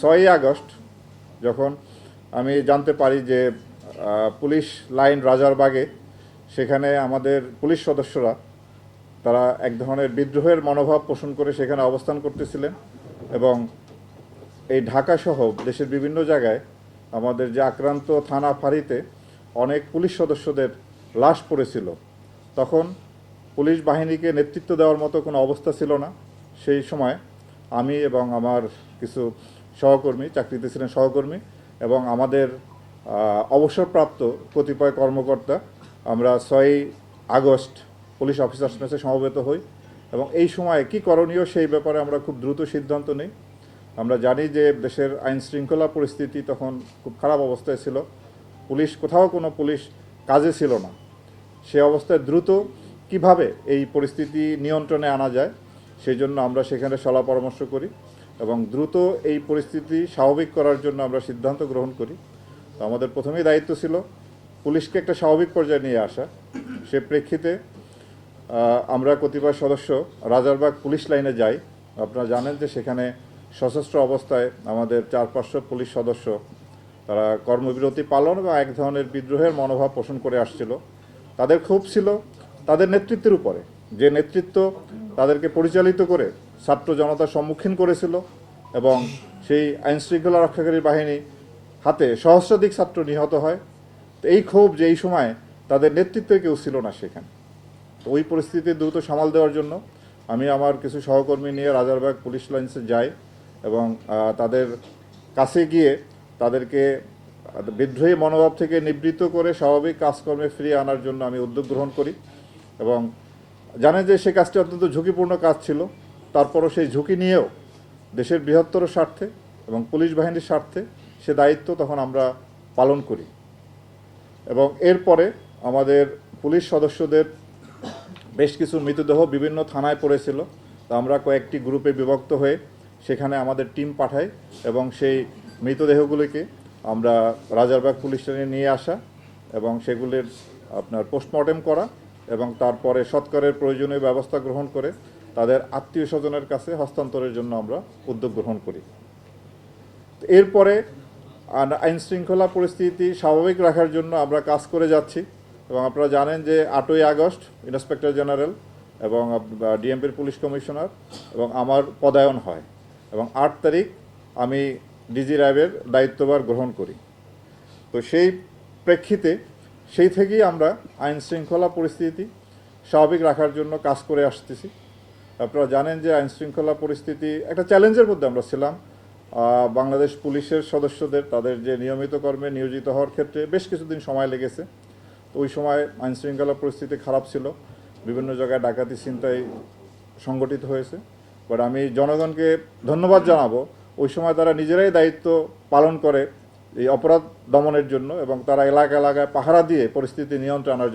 ছয়ই আগস্ট যখন আমি জানতে পারি যে পুলিশ লাইন রাজারবাগে সেখানে আমাদের পুলিশ সদস্যরা তারা এক ধরনের বিদ্রোহের মনোভাব পোষণ করে সেখানে অবস্থান করতেছিলেন এবং এই ঢাকা সহ দেশের বিভিন্ন জায়গায় আমাদের যে আক্রান্ত থানা ফাঁড়িতে অনেক পুলিশ সদস্যদের লাশ পড়েছিল। তখন পুলিশ বাহিনীকে নেতৃত্ব দেওয়ার মতো কোনো অবস্থা ছিল না। সেই সময় আমি এবং আমার কিছু সহকর্মী, চাকরিতে ছিলেন সহকর্মী এবং আমাদের অবসরপ্রাপ্ত কতিপয় কর্মকর্তা, আমরা ছয়ই আগস্ট পুলিশ অফিসার্স মেসে সমবেত হই এবং এই সময় কি করণীয় সেই ব্যাপারে আমরা খুব দ্রুত সিদ্ধান্ত নিই। আমরা জানি যে দেশের আইন শৃঙ্খলা পরিস্থিতি তখন খুব খারাপ অবস্থায় ছিল। পুলিশ, কোথাও কোনো পুলিশ কাজে ছিল না। সে অবস্থায় দ্রুত কীভাবে এই পরিস্থিতি নিয়ন্ত্রণে আনা যায়, সেই জন্য আমরা সেখানে সলা পরামর্শ করি। এবং দ্রুত এই পরিস্থিতি স্বাভাবিক করার জন্য আমরা সিদ্ধান্ত গ্রহণ করি। তো আমাদের প্রথমেই দায়িত্ব ছিল পুলিশকে একটা স্বাভাবিক পর্যায়ে নিয়ে আসা। সে প্রেক্ষিতে আমরা কতিপয় সদস্য রাজারবাগ পুলিশ লাইনে যাই। আপনারা জানেন যে সেখানে সশস্ত্র অবস্থায় আমাদের চার পাঁচশো পুলিশ সদস্য, তারা কর্মবিরতি পালন বা এক ধরনের বিদ্রোহের মনোভাব পোষণ করে আসছিল। তাদের ক্ষোভ ছিল তাদের নেতৃত্বের উপরে। যে নেতৃত্ব তাদেরকে পরিচালিত করে ছাত্র জনতার সম্মুখীন করেছিল এবং সেই আইন শৃঙ্খলা রক্ষাকারী বাহিনী হাতে সহস্রাধিক ছাত্র নিহত হয়। তো এই ক্ষোভ যে এই সময় তাদের নেতৃত্বে কেউ ছিল না সেখানে। তো ওই পরিস্থিতি দ্রুত সামাল দেওয়ার জন্য আমি আমার কিছু সহকর্মী নিয়ে রাজারবাগ পুলিশ লাইন্সে যাই এবং তাদের কাছে গিয়ে তাদেরকে বিদ্রোহী মনোভাব থেকে নিবৃত্ত করে স্বাভাবিক কাজকর্মে ফিরিয়ে আনার জন্য আমি উদ্যোগ গ্রহণ করি এবং জানে যে সে কাজটি অত্যন্ত ঝুঁকিপূর্ণ কাজ ছিল। তারপরও সেই ঝুঁকি নিয়েও দেশের বৃহত্তর স্বার্থে এবং পুলিশ বাহিনীর স্বার্থে সে দায়িত্ব তখন আমরা পালন করি। এবং এরপরে আমাদের পুলিশ সদস্যদের বেশ কিছু মৃতদেহ বিভিন্ন থানায় পড়েছিল। তো আমরা কয়েকটি গ্রুপে বিভক্ত হয়ে সেখানে আমাদের টিম পাঠাই এবং সেই মৃতদেহগুলিকে আমরা রাজারবাগ পুলিশ স্টেশনে নিয়ে আসা এবং সেগুলির আপনার পোস্টমর্টেম করা এবং তারপরে সৎকারের প্রয়োজনীয় ব্যবস্থা গ্রহণ করে তাদের আত্মীয় স্বজনের কাছে হস্তান্তরের জন্য আমরা উদ্যোগ গ্রহণ করি। এরপরে আইন শৃঙ্খলা পরিস্থিতি স্বাভাবিক রাখার জন্য আমরা কাজ করে যাচ্ছি এবং আপনারা জানেন যে আটই আগস্ট ইন্সপেক্টর জেনারেল এবং ডিএমপির পুলিশ কমিশনার এবং আমার পদায়ন হয় এবং আট তারিখ আমি ডিজি র্যাবের দায়িত্বভার গ্রহণ করি। তো সেই প্রেক্ষিতে সেই থেকেই আমরা আইন শৃঙ্খলা পরিস্থিতি স্বাভাবিক রাখার জন্য কাজ করে আসতেছি। আপনারা জানেন যে আইন শৃঙ্খলা পরিস্থিতি একটা চ্যালেঞ্জের মধ্যে আমরা ছিলাম। বাংলাদেশ পুলিশের সদস্যদের, তাদের যে নিয়মিত কর্মে নিয়োজিত হওয়ার ক্ষেত্রে বেশ কিছুদিন সময় লেগেছে। তো ওই সময় আইন শৃঙ্খলা পরিস্থিতি খারাপ ছিল। বিভিন্ন জায়গায় ডাকাতি চিন্তায় সংগঠিত হয়েছে। বাট আমি জনগণকে ধন্যবাদ জানাব, ওই সময় তারা নিজেরাই দায়িত্ব পালন করে এই অপরাধ দমনের জন্য এবং তারা এলাকা এলাকায় পাহারা দিয়ে পরিস্থিতি নিয়ন্ত্রণে আনার